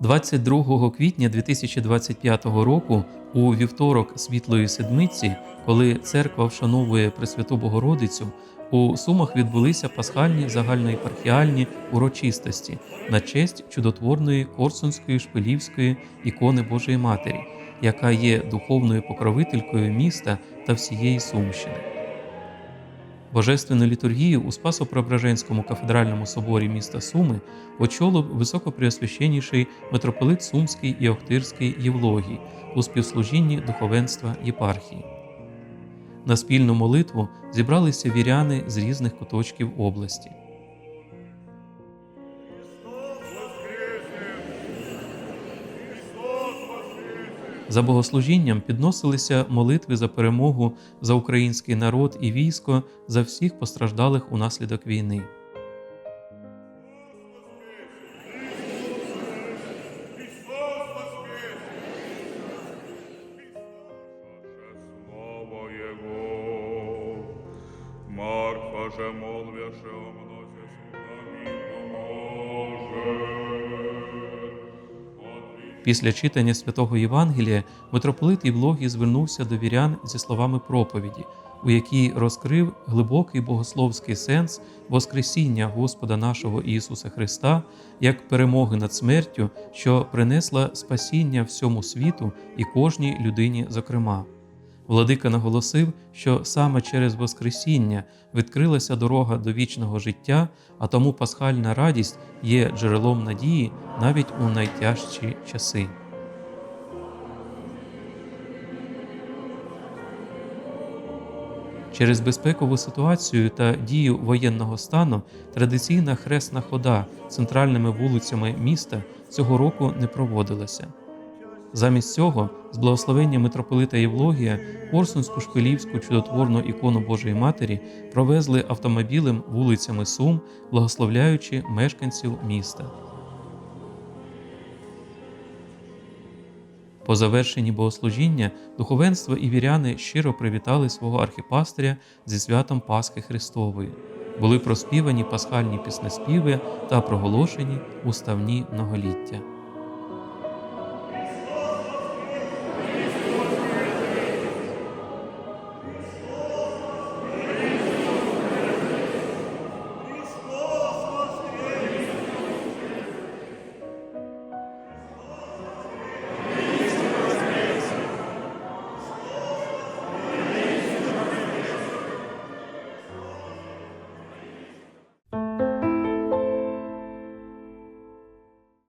22 квітня 2025 року, у вівторок Світлої Седмиці, коли церква вшановує Пресвяту Богородицю, у Сумах відбулися пасхальні загальноєпархіальні урочистості на честь чудотворної Корсунської шпилівської ікони Божої Матері, яка є духовною покровителькою міста та всієї Сумщини. Божественну літургію у Спасо-Преображенському кафедральному соборі міста Суми очолив високопреосвященніший митрополит Сумський і Охтирський Євлогій у співслужінні духовенства єпархії. На спільну молитву зібралися віряни з різних куточків області. За богослужінням підносилися молитви за перемогу за український народ і військо за всіх постраждалих унаслідок війни. Марфа же молвяше о мнозе Після читання святого Євангелія митрополит Євлогій звернувся до вірян зі словами проповіді, у якій розкрив глибокий богословський сенс Воскресіння Господа нашого Ісуса Христа як перемоги над смертю, що принесла спасіння всьому світу і кожній людині, зокрема. Владика наголосив, що саме через Воскресіння відкрилася дорога до вічного життя, а тому пасхальна радість є джерелом надії навіть у найтяжчі часи. Через безпекову ситуацію та дію воєнного стану традиційна хресна хода центральними вулицями міста цього року не проводилася. Замість цього, з благословення митрополита Євлогія, Корсунську шпилівську чудотворну ікону Божої Матері провезли автомобілем вулицями Сум, благословляючи мешканців міста. По завершенні богослужіння духовенство і віряни щиро привітали свого архіпастиря зі святом Пасхи Христової. Були проспівані пасхальні піснеспіви та проголошені уставні многоліття.